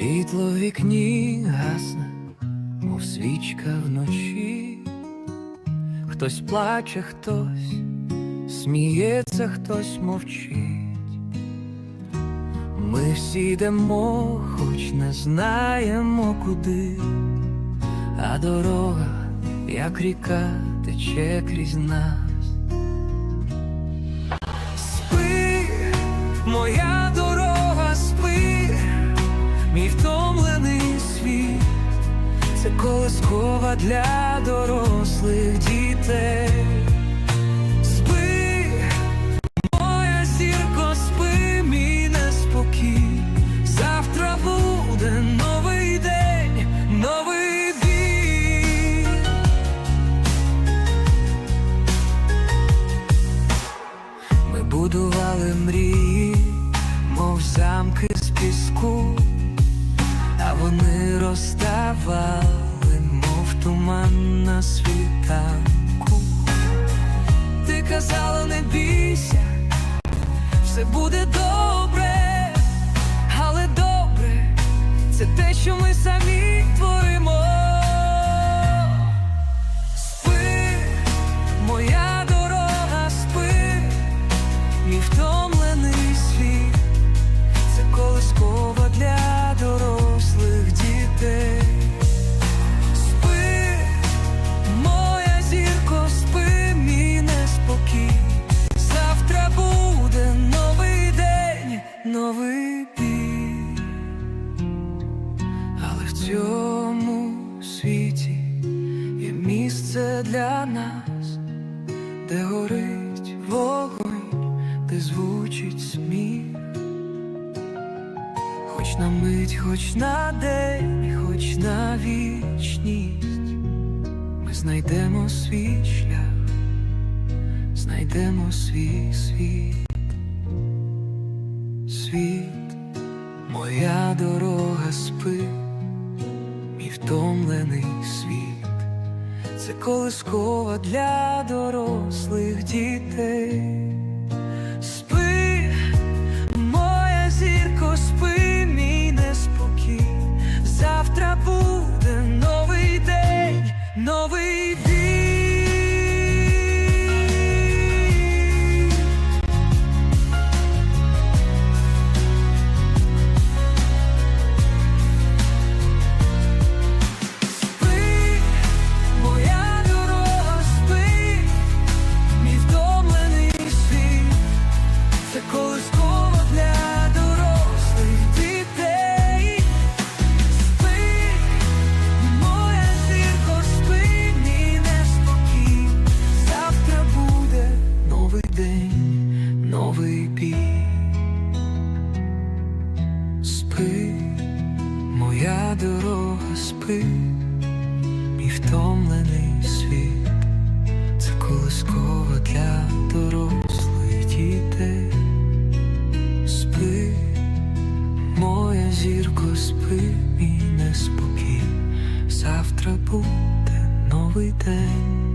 Світло в вікні гасне, мов свічка вночі, хтось плаче, хтось сміється, хтось мовчить. Ми всі йдемо, хоч не знаємо куди, а дорога, як ріка, тече крізь нас. Колискова для дорослих дітей. Спи, моя зірко, спи, мій неспокій. Завтра буде новий день, новий бій. Ми будували мрії, мов замки з піску, а вони розставали, туман на світанку. Ти казала, не бійся, все буде добре, але добре це те, що ми самі творимо. Для нас, де горить вогонь, де звучить сміх. Хоч на мить, хоч на день, хоч на вічність, ми знайдемо свій шлях, знайдемо свій світ, світ, моя дорога спи, мій втомлений світ, це колискова для дорослих дітей. Моя дорога, спи, мій втомлений світ. Це колискова для дорослих дітей. Спи, моя зірко, спи, мій неспокій. Завтра буде новий день.